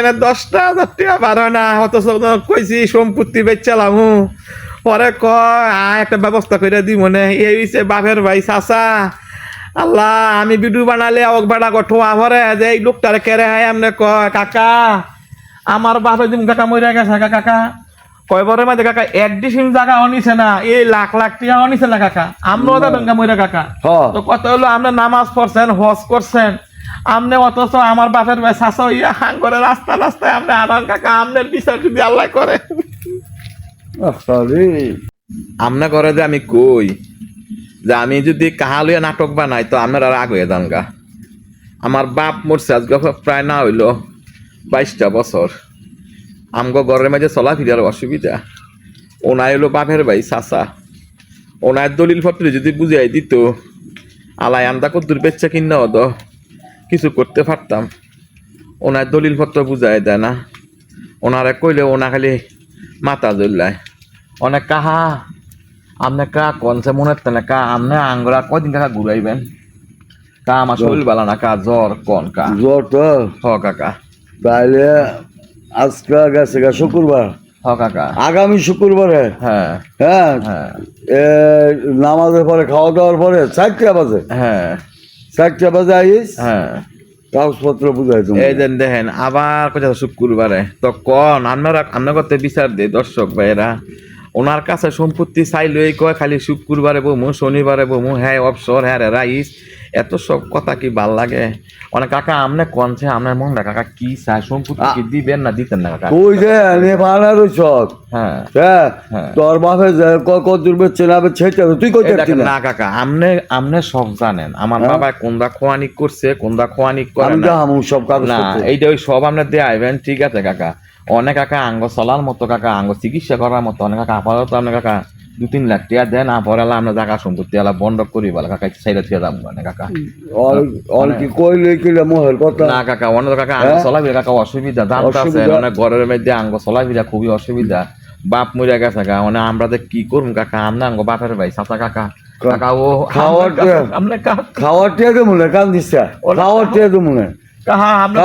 দশটা টাকা বারো না অথচ কইছি সম্পত্তি বেচালাম পরে আয় একটা ব্যবস্থা করে দি মনে। এই হইছে বাপের ভাই চাচা। আল্লাহ আমি বিডু বানালে অক বেড়া গঠোয়া ভরে যে এই লোকটারে কেড়ে হয় আমনে কয় কাকা আমার বাপে দিম কাকা মরে গেছে কাকা কাকা। কয় বরে মাঝে কাকা এক ডিসিম জায়গা অনিছে না এই লাখ লাখ টাকা অনিছে না কাকা? আমরাও যাবেন কা মরে কাকা। তো কত হলো আপনি নামাজ পড়ছেন হজ করছেন। আপনি অথচ আমার বাপের ভাই শাসা ইয়া হাং করে রাস্তা রাস্তায় আমনে আনার কাকা আপনার বিচার যদি আল্লাহ করে। আমনা করে যে আমি কই? যে আমি যদি কাহালুয়া নাটক বানাই তো আমার আর আগে দাঙ্গা আমার বাপ মরছে আজকে প্রায় না হইল বাইশটা বছর। আমগো ঘরের মাঝে চলাফেরার অসুবিধা। ওনাই হলো বাপের ভাই চাচা ওনার দলিল পত্র যদি বুঝাই দিত আলাই আমদা কদ্দুর বেচ্চা কিনা হতো। কিছু করতে পারতাম। ওনার দলিল পত্র বুঝাই দেয় না। ওনারে কইলে ওনা খালি মাথা জ্বললায় অনেক কাহা আপনি কা কনসে মনে হচ্ছে না কা আপনি আঙ্গুরা কদিন কাকা ঘুরাইবেন? কা আমার শরীর বালা না কা জ্বর কন কা? জ্বর তো। হ কাকা। তাইলে আজকে গেছে গা শুক্রবার। হ কাকা। আগামী শুক্রবারে? হ্যাঁ। হ্যাঁ। হ্যাঁ। নামাজের পরে খাওয়া দাওয়ার পরে চারটা বাজে। হ্যাঁ। চারটা বাজে আইস হ্যাঁ। কাগজপত্র বুঝাই তুমি এই দেন দেখেন আবার কোথাও শুক্রবারে তো কন আপনারা আপনার করতে বিচার দে দর্শক ভাইয়েরা। ওনার কাছে সম্পত্তি চাইলেই কয় খালি শুক্রবারে বমু শনিবারে বমু হ্যাঁ অবসর হ্যাঁ রাইস। এত সব কথা কি ভালো লাগে? অনেক কাকা আমনে কনছে? আপনার মন না কাকা কি চায় সম্পত্তি কি দিবেন না দিতেন না কাকা? কই যে নেপালা রইছ হ্যাঁ। হ্যাঁ হ্যাঁ। তোর বাপে কত দূর বেচছে না বেচছে সেটা তো তুই কই এই না কাকা আমনে আমনে সব জানেন। আমার হ্যাঁ। বাবা কোনটা খোয়ানি করছে কোনটা খোয়ানি করে না। আমু সব কাগজ না এইটা ওই সব আমরা দিয়ে আইবেন ঠিক আছে কাকা। অনেক কাকা আঙ্গ চলার মতো কাকা আঙ্গ চিকিৎসা করার মতো। অনেক কাকা আপাতত আপনার কাকা দু তিন লাখ টাকা দেন আপারালা আমরা জায়গা সম্পত্তি আলা বন্ধ করি বলে কাকা সাইডে থেকে যাব মানে কাকা। অল কি কইলে কইলে মোহের কথা? না কাকা অন্য কাকা আঙ্গ হ্যাঁ? চলাবি কাকা অসুবিধা জানতে আছে? অনেক ঘরের মধ্যে আঙ্গ চলাবিরা খুবই অসুবিধা। বাপ মরে গেছে কাকা মানে আমরা যে কি করুম কাকা আমরা আঙ্গ বাপের ভাই চাচা কাকা। কাকা ও খাওয়ার টিয়া- খাওয়ার তো মনে কান দিছে? খাওয়ার টিয়া তো মনে কাহা মনে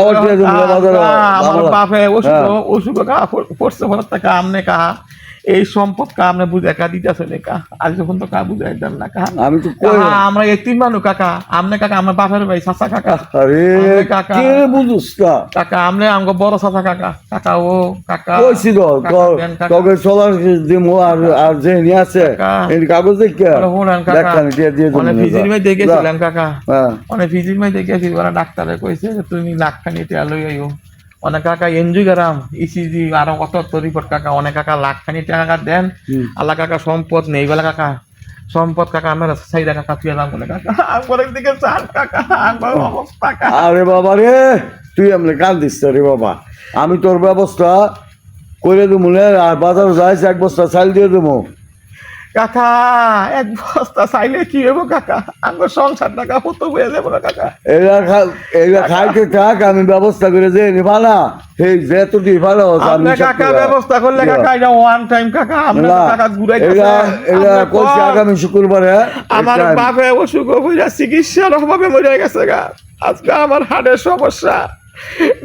বাপে অসুখ হ্যাঁ। অসুখ কাহা পড়ছে মনে টাকা আমনে কাহা। এই সম্পদ কা আমনে বুঝে কা দিতেছে নে কা? আজ যখন তো কা বুঝাই দেন না কাহা আমি তো আমরা একটি মানুষ কাকা আমনে কাকা আমার বাপের ভাই চাচা কাকা। আরে কাকা। কে বুঝুস না কাকা আমনে আমগো বড় চাচা কাকা। কাকা ও কাকা। কইছি তো কাকা তোর দেন কাকা। তোকে চলার দিমু আর আর যে নিয়ে আছে। এই কাগজ দেখে? কাকা। দেখান টিয়া দিয়ে অনেক ফিজির মধ্যে গেছিলাম কাকা। হ্যাঁ। অনেক ফিজির মধ্যে গেছি ওরা ডাক্তারে কইছে যে তুমি লাখখানি টাকা লই আইও। অনেক কাকা এনজয় করাম। ইসিজি আরও কত রিপোর্ট কাকা অনেক কাকা লাখখানি টাকা দেন। আল্লাহ কাকা সম্পদ নেই বলে কাকা। সম্পদ কাকা আমার সাইডা কাকা তুই দাম বলে কাকা। দিকে চান কাকা আমার অবস্থা আরে বাবা রে তুই এমনি কান্দিস রে বাবা। আমি তোর ব্যবস্থা করে দেবো আর বাজার যাইছে এক বস্তা চাল দিয়ে দেবো। কাকা এক বস্তা চাইলে কি হব কাকা? আমার সংসার টাকা হতো হয়ে যাব না কাকা। খাইতে থাক আমি ব্যবস্থা করে যে সেই যেহেতু আপনি কাকা ব্যবস্থা করলে কাকা এটা ওয়ান টাইম কাকা আপনি কইছে কন। আগামী শুক্রবারে আমার বাপে অসুখ হইয়া চিকিৎসার অভাবে মরে গেছে গা। আজকে আমার হাড়ের সমস্যা।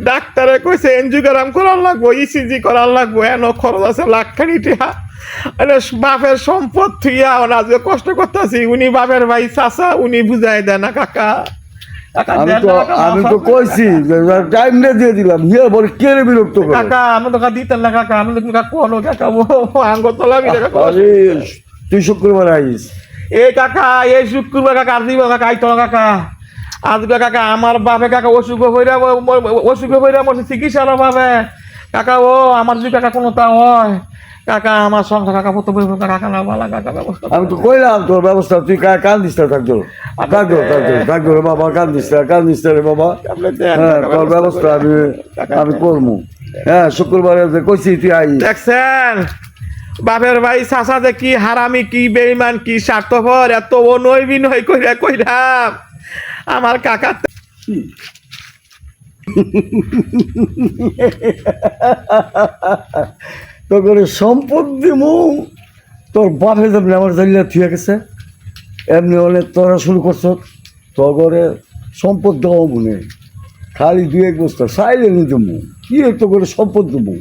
ডাক্তারে কইছে এনজিওগ্রাম করার লাগবো ইসিজি করার লাগবো এন খরচ আছে লাখখানি টিহা আরে বাপের সম্পদ থুইয়া ওরা আজকে কষ্ট করতেছি উনি বাপের ভাই চাচা উনি বুঝাই দেয় না কাকা। আমি দেন তো না কাকা, আমি তো কইছি টাইম দিয়ে দিলাম হিয়ে বলে কে রে বিরক্ত করে? কাকা আমি তো কাকা দিতেন না কাকা আমি তো কাকা কোনো কাকা ও আঙ্গতলা বিলে কাকা আরে তুই শুক্রবার আইস। এই কাকা এই শুক্রবার কাকা আর দিব কাকা আইতো কাকা। আজকে কাকা আমার বাপে কাকা অসুখ হইরা অসুখ হইরা মরছে চিকিৎসার অভাবে। কাকা ও আমার যদি কাকা কোনো তা হয় কাকা আমার সংসার কাকা পত বই কাকা না বালা কাকা ব্যবস্থা আমি তো কইলাম তোর ব্যবস্থা তুই কা- কান দিস না থাকতো থাকতো থাকতো থাকতো রে বাবা কান দিস না কান দিস না রে বাবা। হ্যাঁ তোর ব্যবস্থা আমি কাকা, আমি করব হ্যাঁ শুক্রবারে কইছি তুই আই। দেখছেন? বাপের ভাই চাচা যে কি হারামি কি বেইমান কি স্বার্থপর এত অনয় বিনয় কইরা। কইরাম আমার কাকা তো করে সম্পদ দিমু, তোর বাপে যেমনি আমার জানিয়া থুয়ে গেছে, এমনি হলে তোরা শুরু করছ, তোর ঘরে সম্পদ দেওয়া মনে খালি দু এক বস্তা চাইলে নি দেবো কি তো করে সম্পদ দেবো